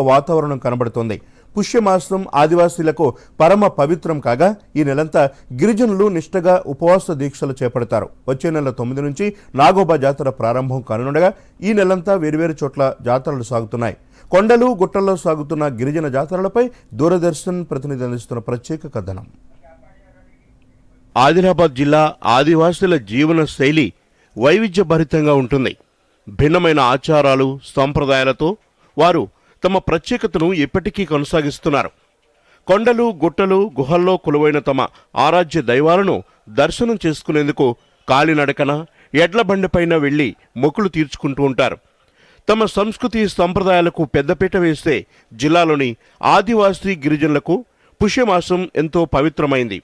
వాతావరణం కనబడుతోంది. పుష్యమాసం ఆదివాసీలకు పరమ పవిత్రం కాగా ఈ నెలంతా గిరిజనులు నిష్టగా ఉపవాస దీక్షలు చేపడతారు. వచ్చే నెల తొమ్మిది నుంచి నాగోబా జాతర ప్రారంభం కానుండగా ఈ నెలంతా వేర్వేరు చోట్ల జాతరలు సాగుతున్నాయి. కొండలు గుట్టల్లో సాగుతున్న గిరిజన జాతరలపై దూరదర్శన్ ప్రతినిధి అందిస్తున్న ప్రత్యేక కథనం. ఆదిలాబాద్ జిల్లా ఆదివాసుల జీవన శైలి వైవిధ్యభరితంగా ఉంటుంది. భిన్నమైన ఆచారాలు సంప్రదాయాలతో వారు తమ ప్రత్యేకతను ఇప్పటికీ కొనసాగిస్తున్నారు. కొండలు గుట్టలు గుహల్లో కొలువైన తమ ఆరాధ్య దైవాలను దర్శనం చేసుకునేందుకు కాలినడకన ఎడ్ల బండిపైన వెళ్ళి మొక్కులు తీర్చుకుంటూ ఉంటారు. తమ సంస్కృతి సంప్రదాయాలకు పెద్దపీట వేస్తే జిల్లాలోని ఆదివాసీ గిరిజనులకు పుష్యమాసం ఎంతో పవిత్రమైంది.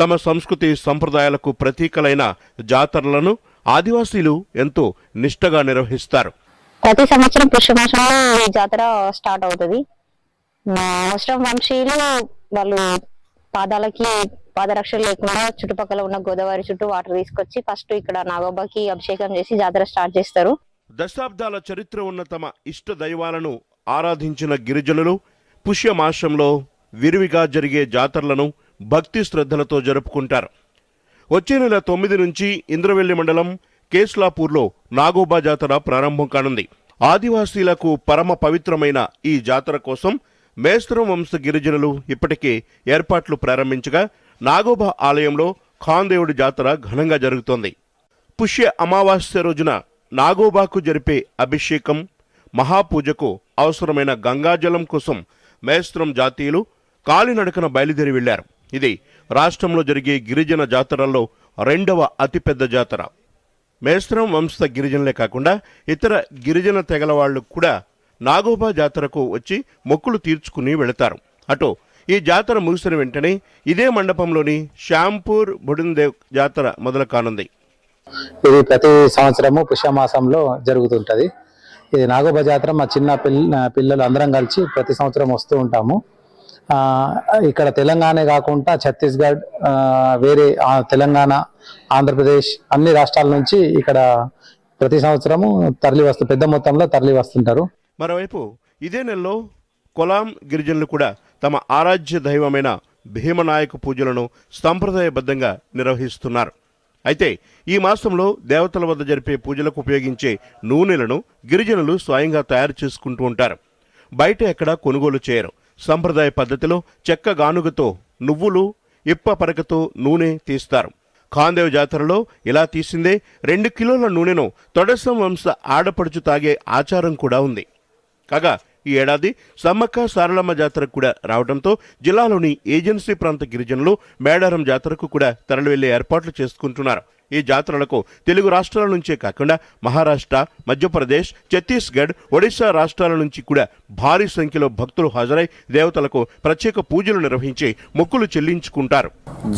తమ సంస్కృతి సంప్రదాయాలకు ప్రతీకలైన జాతరలను ఆదివాసీలు ఎంతో నిష్టగా నిర్వహిస్తారు. ప్రతి సంవత్సరం పుష్యమాసంలో ఈ జాతర స్టార్ట్ అవుతుంది. అవసరం వంశీయులు వాళ్ళు పాదాలకి పాదరక్షలు లేకుండా చుట్టుపక్కల ఉన్న గోదావరి చుట్టూ వాటర్ తీసుకొచ్చి ఫస్ట్ ఇక్కడ నాగోబాకి అభిషేకం చేసి జాతర స్టార్ట్ చేస్తారు. దశాబ్దాల చరిత్ర ఉన్న తమ ఇష్ట దైవాలను ఆరాధించిన గిరిజనులు పుష్యమాసంలో విరివిగా జరిగే జాతరలను భక్తి శ్రద్ధలతో జరుపుకుంటారు. వచ్చే నెల తొమ్మిది నుంచి ఇంద్రవెల్లి మండలం కేస్లాపూర్లో నాగోబా జాతర ప్రారంభం కానుంది. ఆదివాసీలకు పరమ పవిత్రమైన ఈ జాతర కోసం మేస్త్రం వంశ గిరిజనులు ఇప్పటికే ఏర్పాట్లు ప్రారంభించగా నాగోబా ఆలయంలో ఖాందేవుడి జాతర ఘనంగా జరుగుతోంది. పుష్య అమావాస్య రోజున నాగోబాకు జరిపే అభిషేకం మహాపూజకు అవసరమైన గంగాజలం కోసం మేస్త్రం జాతీయులు కాలినడకన బయలుదేరి వెళ్ళారు ఇది రాష్ట్రంలో జరిగే గిరిజన జాతరల్లో రెండవ అతిపెద్ద జాతర. మేస్త్రం వంశ గిరిజనులే కాకుండా ఇతర గిరిజన తెగల వాళ్ళు కూడా నాగోబా జాతరకు వచ్చి మొక్కులు తీర్చుకుని వెళతారు. అటు ఈ జాతర ముగిసిన వెంటనే ఇదే మండపంలోని శ్యాంపూర్ బుడిందేవ్ జాతర మొదలు కానుంది. ఇది ప్రతి సంవత్సరము పుష్యమాసంలో జరుగుతుంటది. ఇది నాగోబ జాతర మా చిన్న పిల్ల పిల్లలు అందరం కలిసి ప్రతి సంవత్సరం వస్తూ ఉంటాము. ఇక్కడ తెలంగాణ కాకుండా ఛత్తీస్గఢ్ వేరే తెలంగాణ ఆంధ్రప్రదేశ్ అన్ని రాష్ట్రాల నుంచి ఇక్కడ ప్రతి సంవత్సరము తరలి వస్తూ పెద్ద మొత్తంలో తరలి వస్తుంటారు. మరోవైపు ఇదే నెలలో కొలాం గిరిజనులు కూడా తమ ఆరాధ్య దైవమైన భీమనాయక పూజలను సంప్రదాయబద్ధంగా నిర్వహిస్తున్నారు. అయితే ఈ మాసంలో దేవతల వద్ద జరిపే పూజలకు ఉపయోగించే నూనెలను గిరిజనులు స్వయంగా తయారు చేసుకుంటూ ఉంటారు. బయట ఎక్కడా కొనుగోలు చేయరు. సంప్రదాయ పద్ధతిలో చెక్క గానుగతో నువ్వులు ఇప్ప పరకతో నూనె తీస్తారు. ఖాందేవ్ జాతరలో ఇలా తీసిందే రెండు కిలోల నూనెను తొడసం వంశ ఆడపడుచు తాగే ఆచారం కూడా ఉంది. కాగా ఈ ఏడాది సమ్మక్క సారలమ్మ జాతరకు కూడా రావడంతో జిల్లాలోని ఏజెన్సీ ప్రాంత గిరిజనులు మేడారం జాతరకు కూడా తరలివెళ్ళే ఏర్పాట్లు చేసుకుంటున్నారు. ఈ జాతరలకు తెలుగు రాష్ట్రాల నుంచే కాకుండా మహారాష్ట్ర మధ్యప్రదేశ్ ఛత్తీస్గఢ్ ఒడిశా రాష్ట్రాల నుంచి కూడా భారీ సంఖ్యలో భక్తులు హాజరై దేవతలకు ప్రత్యేక పూజలు నిర్వహించి మొక్కులు చెల్లించుకుంటారు.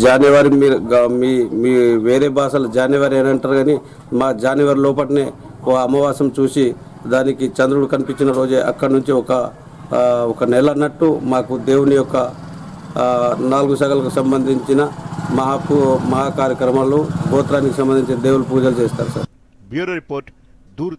జనవరి మీరు మీ మీ వేరే భాషలు జనవరి అని అంటారు కానీ మా జనవరి లోపలనే ఓ అమావాసం చూసి దానికి చంద్రుడు కనిపించిన రోజే అక్కడి నుంచి ఒక ఒక నెల అన్నట్టు మాకు దేవుని యొక్క నాలుగు సగలకు సంబంధించిన మహాపూ మహా కార్యక్రమాలు గోత్రానికి సంబంధించిన దేవుని పూజలు చేస్తారు సార్. బ్యూరో రిపోర్ట్ దూర్